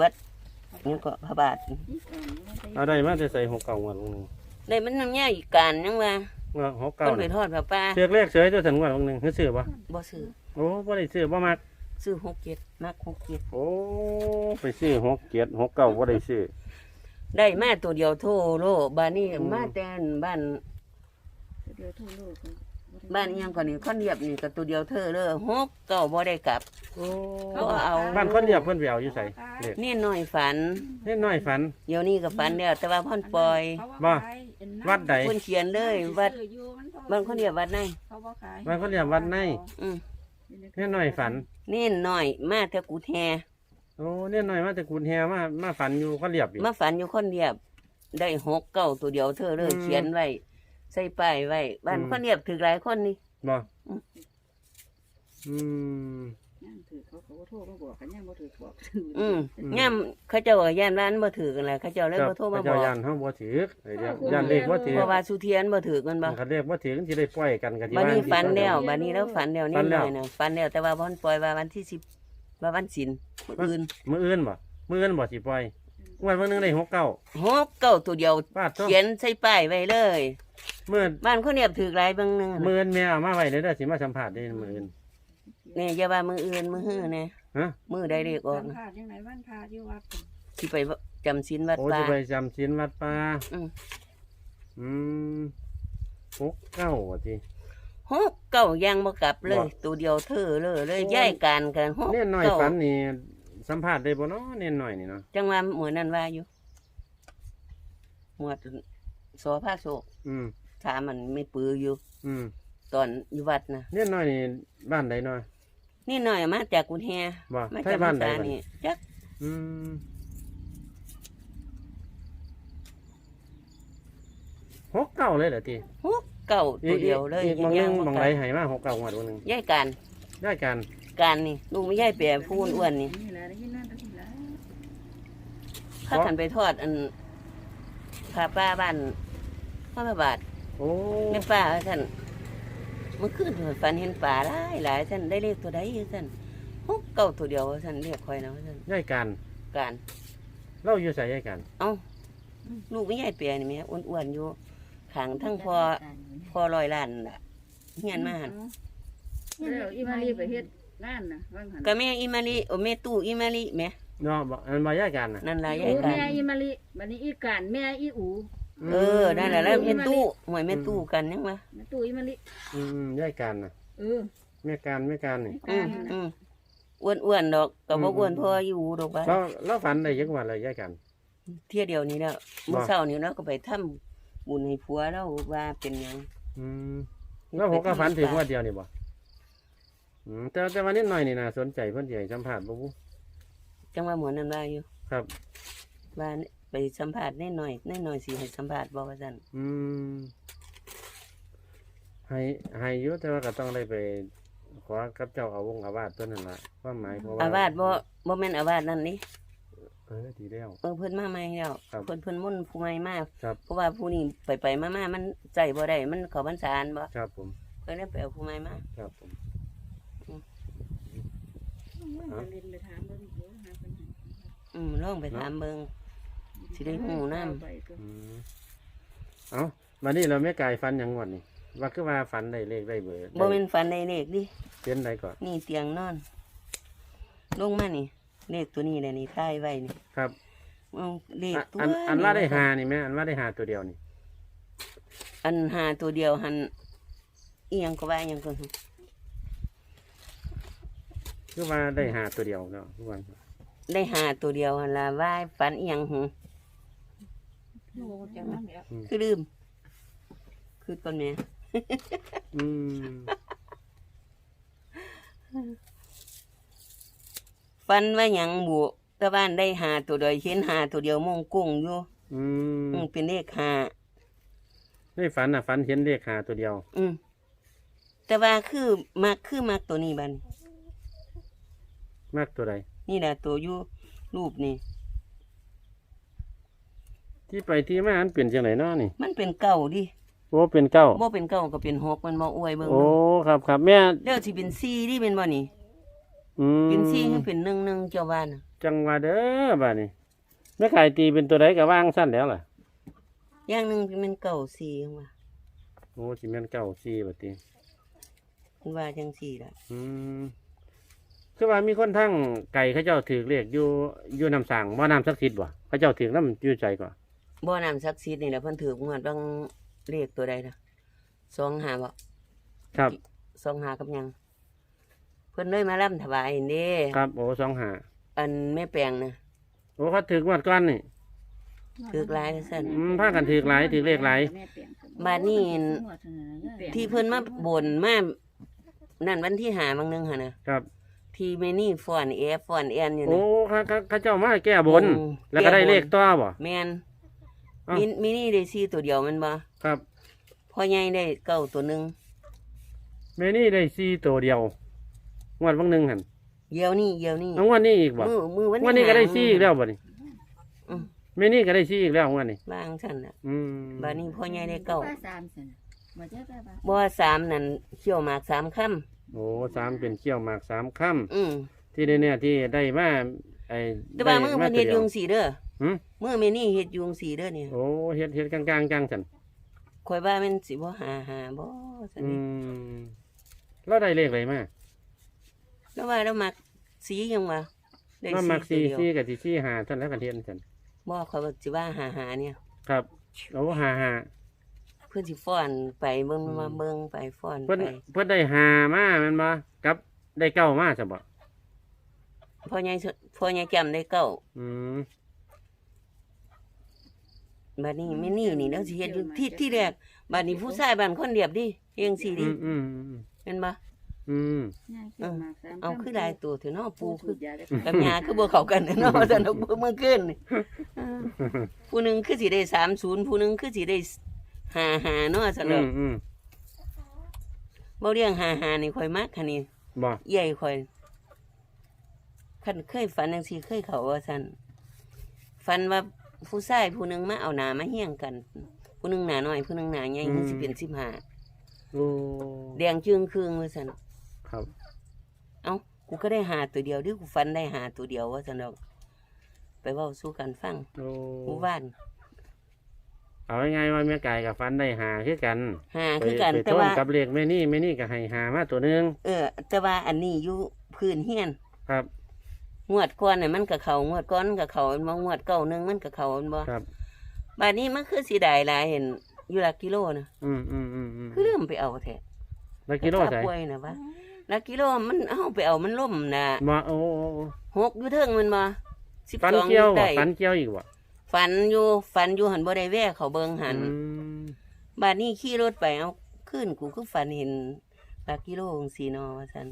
วัดนี่ก็พระบาท เอาได้มาจะใส่หกเก่าวันนึงได้มันน้ำยาอีกการยังว่าว่าหกเก่าเพิ่นไปน่ะทอดผ้าป่าเสือกเลขเสยตัวถึงวันนึงคือซื้อปะบ่ซื้อโอ้บ่ได้ซื้อบ่มักซื้อหกเจ็ดมักหกเจ็ดโอ้ไปซื้อหกเกียรหกเก่าบ่ได้ซื้อได้มาตัวเดียวโทโลบ้านนี้อืมมาแต่นบ้าน บ้านอิหยังก่อนนี่ข้อนเรียบนี่ก็ตัวเดียวเธอเลยหกเก้าบ่ได้กลับ โอ้บ่เอา บ้านคนเดียวเพิ่นไปเอาอยู่ไสเลขนี่น้อยฝัน เล็กน้อยฝัน เดี๋ยวนี้ก็ฝันแล้วแต่ว่าพ่อนปล่อยว่าวัดใด เพิ่นเขียนเลยวัดบ้านข้อนเรียบวัดไหนเขาบ่ขายบ้านคนเดียววัดใน อืมเล็กน้อยฝันนี่น้อยมาแต่กูแทโอ้เล็กน้อยมาแต่กุนแฮมามาฝันอยู่คนเรียบอีก มาฝันอยู่คนเดียบ ได้หกเก้าตัวเดียวเธอเลยอืม เขียนไว้ ใส่ป้ายไว้บ้านอืม คนเดียบถือหลายคนนี่บ่อืมอืมย่างถือเขาเขาก็โทรมาบอกกันย่างบ่ถือบอก อืมอืมย่ำเขาเจ้าว่าย่านร้านบ่ถือกันแหละเขาเจ้าเลยครับบ่โทรมาบเจ้าอกย่านเฮาบ่ถือไอ้เดียวย่านเลขบ่ถือเพราะว่าสุเทียนบ่ถือกันบ่คันเลขบ่ถือมันสิได้ปล่อยกันกันที่บัดนี้ว่าฝันแล้วบัดนี้แล้วฝันแล้วฝันี่นหแล้ว น่อยนะฝันแล้วแต่ว่าบ่ทันปล่อยว่าวันที่สิบว่าวันศีลมื้ออื่นมื้ออื่นบ่มื้ออื่นบ่สิปล่อยงวดมื้อนึงได้หกเก้าหกเก้าตัวเดียวบาทโตเขียนใส่ป้ายไว้เลย มื้อบ้านคนเดียบถือหลายเบางหนึงมื้ออื่นแม่เอามาไว้เด้อเด้อสิมาสัมภาษณ์เด้อมื้ออื่นนี่อย่าว่ามื้ออื่นมื้อฮื้อแน่ฮะมื้อใดเรียกออกวันนะพาดยังไงวันพาดอยู่วัดสิไปจำศีลวัดโอ้ป่าสิไปจำศีลวัดป่าอืม อืมหกเก้าว่าติหกเก้ายังบ่กลับเลย บ่ ตัวเดียวเธอเลยเลยโอ้ย้ายการกันหกเน่นน้อยเก้าฝันนี่สัมภาษณ์ได้บ่เนาะเน่นน้อยนี่เนาะจังว่าหมวดนั้นว่าอยู่หมวดสอภาคโศกอืม ถามมันไม่ปืออยู่ อืมตอนอยู่วัดนะเน่นน้อยนี่บ้านใดน้อย นี่หน่อยมาจากกุนแฮบ่มาไทจากยบ้านใดภาษาบัดนี่จักอืมหกเก้าเลยเหรอติหกเก้าตัวเดียวเลยอีกบางหนึยังงบ่บางกไรลับให้มาหกเก้างวดวันหนึงย้ายการได้กันการนี่ลูกไม่ย้ายแปรพูนอ้วนนี่นี่แหละได้ยินนั่นได้ยินแล้วถ้าขันไปทอดอันพาป้าบ้านพระบาท โอ้แม่ป้าท่านเมื่อคืนฝันเห็นป่าหลายหลายท่านได้เลขตัวใดอยู่ท่านหกเก้าตัวเดียวท่านเรียกคอยนะท่านได้กันการเล่าอยู่ใส่ได้กัน เอ้าลูกไม่ใหญ่เปียนี่แหม่อ้วนๆอยู่ขางทั้งพอพอลอยล้านล่ะเฮียนมาหันแล้วอีมารีไปเฮ็ดงานน่ะว่างหันก็แม่อิมาลีโอแม่ตู้อิมาลีแหม่เนาะบ่อันมาย้ายกันน่ะนั่นล่ะโอ้ยายกัแม่นอีมารีบัดนี้อีการแม่อีอู เออนั่นแหละแล้วแม่ตู้หวยแม่ตู้กันยังวะแม่ตู้อีมารีอืมอืมย้ายกันน่ะเออแม่การแม่การนี่กาอืรมนั่นอืน่ะมอ้วนๆดอกก็บ่อืม อ้วนพออยู่ดอกว่าเราเราฝันได้ยังวันเลยย้ายกันเที่ยเดียวนี้แล้วมื้อเช้านี้เราก็ไปทำบุญให้ผัวเราว่าเป็นหยังอืมแล้วผมก็ฝันถึงงว่าเดียวนี่บ่อืมแต่แต่วันนี้หน่อยนี่นะสนใจเพิ่นสิให้สัมภาษณ์บ่บุจังว่าหมอนั่นว่าอยู่ครับว่า ไปสัมภาษณ์แน่หน่อยแน่หน่อยสิให้สัมภาษณ์บ่ว่าซั่นอืมให้ให้อยู่แต่ว่าก็ต้องได้ไปขอกับเจ้าอาวงอาวาสตัวนั่นล่ะความหมายเพราะว่าอาวาสบ่บ่แม่นอาวาสนั่นนี่เออดีแล้ว เออเพิ่นมาใหม่แล้วครับเพิ่นเพิ่นมุ่นผู้ใหม่มาครับ เพราะว่าผู้นี้ไปไปๆมาๆมันใจบ่ได้มันเข้าพรรษาอันบ่ครับผมก็เลยไปเอาผู้ใหม่มา ครับผมไปเรียนไปถามเบิ่งเดี๋ยวหาปัญหาอืมลองไปถามเบิ่ง สิได้ฮู้นำไปก็อืมเอาวันนี้เราไม่กายฝันหยังงวดนี่ว่าคือว่าฝันได้เลขได้เบอร์บ่แม่นฝันได้เลขดิเป็นไดก่อนนี่เตียงนอน ลงมานี่ เลขตัวนี้แหละนี่ท้ายไว้นี่ครับเอาเลขอะตัวอันอันว่าได้หานี่แม่อันว่าได้หาตัวเดียวนี่อันหาตัวเดียวหันอีหยังก็ว่าอีหยังก็คือว่าได้หาตัวเดียวเนาะทุกวันได้หาตัวเดียวหันล่ะว่าฝันอีหยังหึ โอ้จังนั้นแหละคือลืม คือก่อนแม่อืมฟันว่าหยังบุตะบ้านได้หาตัวเดียวเห็นหาตัวเดียวมงกุ้งอยู่อืมอืมเป็นเลขหาในฝันน่ะฝันเห็นเลขหาตัวเดียว อืมแต่ว่าคือมักคือมักตัวนี้บัดนมากตัวใดนี่แหละตัวอยู่รูปนี่ ที่ไปที่มาอันเปลี่ยนจังไหนเนาะนี่มันเป็นเก่าดิโอ้เป็นเก้าบ่เป็นเก่าก็เป็นหกมันบ่อวยเบิ่งโอ้ดูครับครับแม่แล้วสิเป็นสี่ดิเป็นบ่นี่อืมเป็นซี่คือเป็นหนึ่งหนึ่งเจ้าบ้านน่ะจังหวะเด้อบ้านนี้แม่ไก่ตีเป็นตัวใดก็ว่างสั้นแล้วล่ะอย่างหนึ่งเป็นเก่าซี่จังว่าโอ้สิแม่นเก้าสี่บัดนี้ว่าจังซี่ล่ะอืมคือว่ามีคนทั้งไก่เขาเจ้าถือเลขอยู่อยู่น้ำสั่งบ่น้ำศักดิ์สิทธิ์บ่เขาเจ้าถือน้ำอยู่ใจก่อน บ่น้ำศักดิ์สิทธิ์นี่แหละเพิ่นถือกงวดบางเลขตัวใดนะสองหาบ่ครับ สองหากับหยัง เพิ่นเลยมาล่ำถวายเด้ครับโอ้สองหาอันแม่แปลงนะโอ้เขาถือกวัดก้อนนี่ ถือกหลายซั่น อืมพากันถือกหลายถือเลขหลาย บาดนี้ที่ที่เพิ่นมาบ่นมานั่นวันที่หาบางหนึงหั่นน่ะครับ ที่แม่นี่ฟ้อนแอฟฟ้อนแอนอยู่โอ้น่ะเขาเขาเขาเจ้ามาแก้บน อืมแล้วก็ได้แก้บน เลขต่อบ่แม่น อ้าวมีมีนี่ได้ซี่ตัวเดียวแมันบ่ครับพ่อใหญ่ได้เก้าตัวหนึงแม่นี่ได้สี่ตัวเดียวงวดบางหนึ่งหันเดียวนี่เดียวนี่เอางวดนี้อีกบ่มือมือวันงวดนี้ก็ได้หาสี่อีกแล้วบ่นี่อืมแม่นี่ก็ได้สี่อีกแล้วงวดนี้บางซั่นน่ะอืมบาดนี้พ่อใหญ่ได้เก้าสามสินะบ่เจ้าป้าป้าบ่ว่าสามนั่นเขี่ยวหมากสามค่ำโอ้สามเป็นเขี้ยวหมากสามค่อืมำที่เนี่ยที่ได้มาไอ้แต่ว่ามือได้เพิ่นเฮ็ดตัวยุงสีเด้อ หืมมือแม่นี่เฮ็ดยุงสีเด้อเนี่ยโอ้เฮ็ดเฮ็ดกลางๆจังสันข่อยว่ามันสิบ่หาหาบ่ซั่นอืนี่มเราได้เลขอะไรมาแล้วว่าเรามักสีหยังวะได้เรามักสีสี่ตัวเดียวสี่กับที่สี่หาท่านแล้วกันเทียนสันบ่ข่อยว่าสิว่าหาหาเนี่ย ครับโอ้หาหาเพิ่นสิฟ้อนไปเบิ่งอืมมาเบิ่งไปฟ้อนเพิ่นไปเพิ่นได้หามาแมันบ่กับได้เก้ามาซะบ่พ่อใหญ่สุพ่อใหญ่จำได้เก้าอืม บัดนี้แม่นี่นี่เราสิเฮ็ดอยู่ที่ที่แรกบัดนี้ผู้ชายบ้านคนเดียบดิเฮ็ดจังซี่อืดิมอืมอืมแม่นบ่อืมเอาคือหลายตัวเถอะเนาะปูปูคืคืออกับยาคือบ่เข้ากันเนาะว่าซั่นเนาะเมื่อคืนนี่เออผู้หนึงคือสิได้30ผู้หนึงคือสิได้55เนาะซั่นอืเนาะมอืมบ่เรียง55นี่ข่อยมักคันนี้ บ่ใหญ่ข่อยคันเคยฝันจังซี่เคยเข้าว่าซั่นฝันว่า ผู้ชายผู้หนึงมาเอาหน้ามาเฮียงกัน ผู้หนึงหน้าน้อย ผู้หนึงหน้าใหญ่คือสิเป็น15โอ้แดงจึงครึ่งว่าซั่นครับ เอ้ากูก็ได้หาตัวเดียวดิกูฝันได้หาตัวเดียวว่าซั่นดอก ไปเว้าสู่กันฟังโอ้หมู่บ้านเอาง่ายๆว่าแม่ไก่กับฟันได้หาคือกันหาไปคือกันไปแต่ต้นว่า กับเลขแม่นี่แม่นี่ก็ให้หามาตัวหนึงเออ แต่ว่าอันนี้อยู่พื้นเฮียน ครับ งวดก่อนน่ะมันก็เข้างวดก่อนมันก็เข้ามันบ่งวดเก่าหนึงมันก็เข้ามันบ่ครับ บัดนี้มันคือสิได้หลายเห็นอยู่หลักกิโลนะอืมอืมอืมอืมคือลืมไปเอาแท้แล้วกิโลถ้าใส่ป่วยน่ะว่าหลักกิโลมันเฮาไปเอามันล่มน่ะมาโอ้โอ้โอ้หกอยู่เทิงมันบ่ฟัน12เกี่ยวได้บ่ฟันเกี่ยวอีกบ่ฝันอยู่ฝันอยู่หันบ่ได้แว่เขาเบิ่งหัน อืมบาดนี้ขี่รถไปเอาขึ้นกูคือฝันเห็นหลักกิโลของสีนอว่าซั่น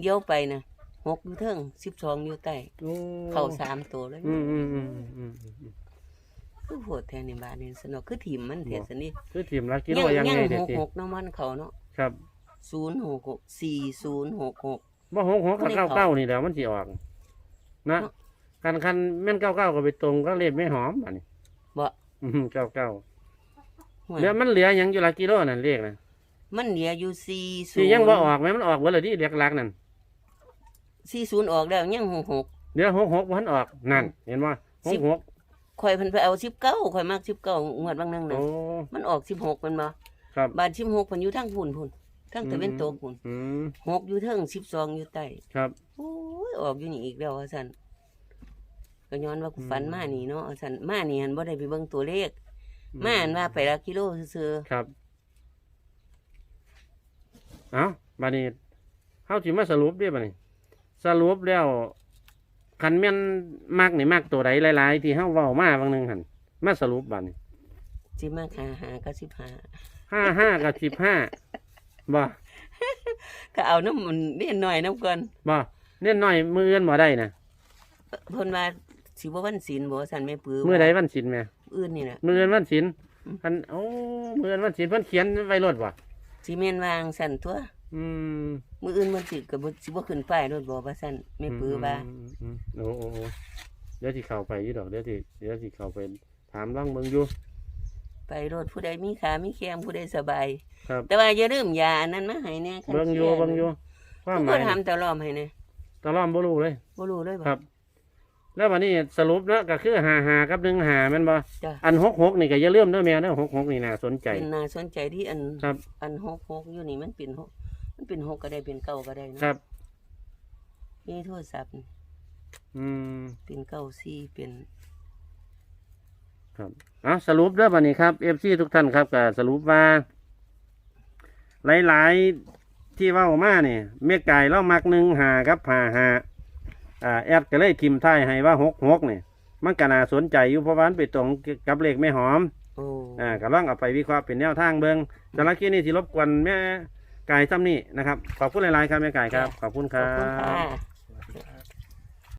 เดี๋ยวไปนะ หกอยู่เทิงสิบสองอยู่ใต้โอ้เข้าสามตัวเลยอืมอืมอืมอืมอืมอืมคือโหดแทนในบ้านนี่สนุกคือถิ่มมันเทสนี่คือทีมละกิโลยังยังยังไงเด็หดกสิหกน้ำมันเขาเนาะครับศูนย์หกหกสี่ศูนย์หกหก บ่หกหกกับไม่ได้เก้าเข้าเก้านี่แหล้วมันสิออกนะเนาะ คันคันแม่นเก้าเก้าก็ไปตรงก็เลขไม่หอมอันนี้บ่อืมเก้าเก้าห่วยเดี๋ยวมันเหลือหยังอยู่ละกิโลนั่นเลขนะมันเหลืออยู่สี่ศูสินย์ยังบ่ออกไหมมันออกเบ่เลยดิเลขหลักนั่น สี่ศูนย์ออกแล้วยังหกหก เดี๋ยวหกหกบ่ทันออกนั่น เห็นบ่หสิกบ หกข่อยเพิ่นไปเอาสิบเก้าข่อยมากสิบเก้างวดบางนึงนะโอ้ มันออกสิบหกมันบ่ครับ บาทสิบหกเพิ่นอยู่ทางพุ่นพุ่นทางตะเวนตกพุ่นอืมหกอยู่เทิงสิบสองอยู่ใต้ครับ โอ้ยออกอยู่นี่อีกแล้วว่าสันก็ย้อนว่ากูอืมฝันมานี่เนาะว่าสันมานี่หันบ่ได้ไปเบิ่งตัวเลขมาหันว่าไปละกิโลซื่อครับ เอาบัดนี้เฮาสิมาสรุปเด้บัดนี้ สรุปแล้วคันแม่นมักนี่มักตัวใดหลาย ๆ ที่เฮาเว้ามาบางหนึงหั่นมาสรุปบัดนี้ๆสิมาหาหาก็สิบหาห้าห้ากับสิบห้าบ่ก็เอาน้ำมันเล่นหน่อยน้ำก่อนบ่เน้นน้อยมืออื่นบ่ได้นะเพิ่นว่าสิบ่วันศีลบ่สันแม่ปื้อมือใดวันศิลแม่อื่นนี่แหละมืออื่นวันศิลอืมคันโอ้มืออื่นวันศิลเพิ่นเขียนไว้รถบ่สิแม่นวางสันตัว อืมมื้ออื่นมันสิก็บ่สิบ่ขึ้นป้ายรถบ่ว่าสันแม่ปื้อว่าอืมอืมอืมโอ้โอ้โอ้เดี๋ยวสิเข้าไปอยู่ดอกเดี๋ยวสิเดี๋ยวสิเข้าไปถามลองเบิ่งอยู่ ไปรถผู้ใดมีขามีแข้งผู้ใดสบาย ครับ แต่ว่าอย่าลืมยาอันนั้นมาให้แน่คันเบิ่งอยู่สีเบิ่งอยู่ความหก็มายทำตลอดให้แน่ตตะล่อมบ่รู้เลย บ่รู้เลยบ่ครับ แล้ววันนี้สรุปแล้วก็คือหาหากับหนึ่งหาแมันบ่จ้ะอันหกหกนี่ก็อย่าลืมเด้อแม่เด้อหกหกนี่น่าสนใจ เป็นน่าสนใจที่อันครับ อันหกหกอยู่นี่มันเป็นหก มันเป็นหกก็ได้เป็นเก้าก็ได้นะครับนี่โทรศัพท์นี่อืม เป็นเก้าสี่เป็นครับเอาสรุปเด้อบันนี้ครับเอฟซีทุกท่านครับก็สรุปว่า หลาย ๆ ที่เว่ามาเนี่ยเมกไก่เรามักหนึ่งหากับหาหาอ่าแอดก็เลยทิมท้ายให้ว่าหกหกเนี่ยมันก็น่าสนใจอยู่เพราะว่ามันไปตรงกับเลขไม่หอม โอ้อ่าก็ลองเอาไปวิเคราะห์เป็นแนวทางเบิงสำหรับที่นี่ที่รบกวนแม่ ไก่ซ้ำนี่นะครับ ขอบคุณหลายๆครับแม่ไก่ครับ ขอบคุณครัอบคุณค่ะ